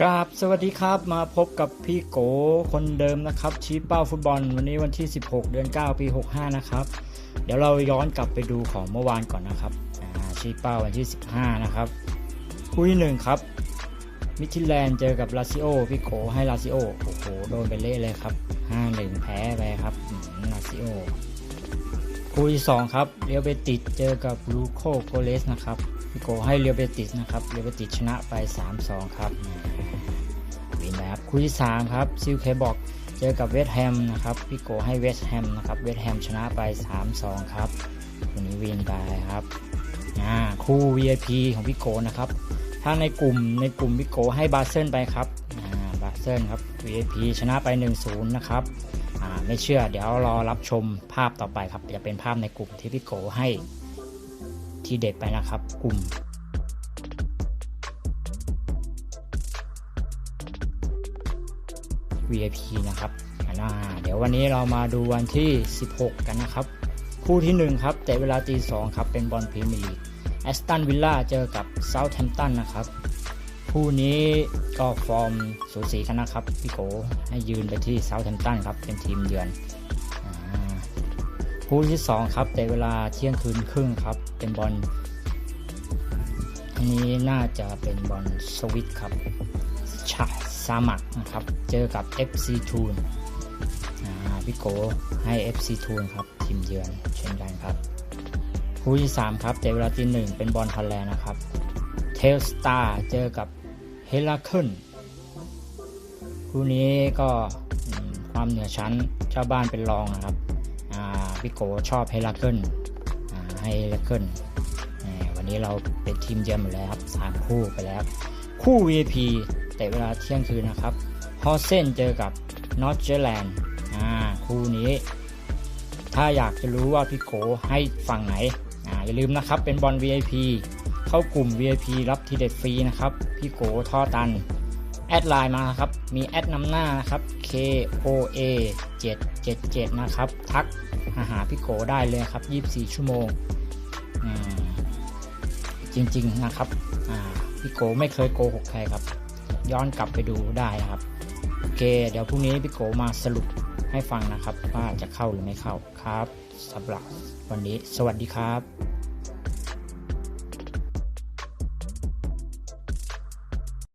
กราบสวัสดีครับมาพบกับพี่โกคนเดิมนะครับ ชี้เป้าฟุตบอลวันนี้วันที่ 16 เดือน 9 ปี 65 นะครับ เดี๋ยวเราย้อนกลับไปดูของเมื่อวานก่อนนะครับชี้เป้าวันที่ 15 นะครับคู่ที่หนึ่งครับ มิทิแลนด์เจอกับลาซิโอพี่โกให้ลาซิโอโอ้โหโดนไปเละเลยครับ 5-1 แพ้ไปครับลาซิโอ คู่ที่สองครับเรียวเบติสเจอกับลูโคโกเลสนะครับพี่โกให้เรียวเบติสนะครับเรียวเบติสชนะไป 3-2 ครับวินนะครับคู่ที่3ครับซิลเคบอกเจอกับเวสแฮมนะครับพี่โกให้เวสแฮมนะครับเวสแฮมชนะไป 3-2 ครับวันนี้วินไปครับอ่าคู่ VIP ของพี่โกนะครับถ้าในกลุ่มในกลุ่มพี่โกให้บาเซนไปครับอ่าบาเซนครับ VIP ชนะไป 1-0 นะครับ ไม่เชื่อ เดี๋ยวรอรับชมภาพต่อไปครับ จะเป็นภาพในกลุ่มที่พี่โกให้ทีเด็ดไปนะครับ กลุ่ม VIP นะครับอ่าเดี๋ยววันนี้เรามาดูวันที่ 16 กันนะครับ คู่ที่ 1 ครับ แต่เวลาตี2ครับ เป็นบอลพรีเมียร์ลีกแอสตันวิลล่าเจอกับเซาท์แฮมป์ตันนะครับ คู่นี้ก็ฟอร์มสูสีกันนะครับพี่โกให้ยืนไปที่เซาท์แฮมตันครับเป็นทีมเยือนคู่ที่ 2 ครับแต่เวลาเที่ยงคืนครึ่งครับ เป็นบอลอันนี้น่าจะเป็นบอลสวิตครับชาซามักนะครับ เจอกับ FC t o o n อ่าพี่โกให้ FC t o o n ครับทีมเยือนเช่นกันครับ คู่ที่ 3 ครับแต่เวลาตีหนึ่งเป็นบอลทันแลนด์นะครับเทลสตาร์เจอกับ เฮล a เคิลคู่นี้ก็ความเหนือชั้นเจ้าบ้านเป็นรองนะครับพี่โกชอบเฮล a เคิลให้เฮล a เคิลวันนี้เราเป็นทีมเยือนหมดแล้วครับสามคู่ไปแล้ว คู่ VIP แต่เวลาเที่ยงคืนนะครับฮอสเซนเจอกับนอตเจอร์แลนด์คู่นี้ ถ้าอยากจะรู้ว่าพี่โกให้ฝั่งไหนออย่าลืมนะครับเป็นบอล VIP เข้ากลุ่ม VIP รับทีเด็ดฟรีนะครับ พี่โกท่อตัน แอดไลน์มาครับ มีแอดนำหน้านะครับ KOA 777 นะครับ ทักมาหาพี่โกได้เลยครับ 24 ชั่วโมง จริงๆนะครับพี่โกไม่เคยโกหกใครครับ ย้อนกลับไปดูได้นะครับ โอเค เดี๋ยวพรุ่งนี้พี่โกมาสรุปให้ฟังนะครับ ว่าจะเข้าหรือไม่เข้าครับสำหรับวันนี้สวัสดีครับ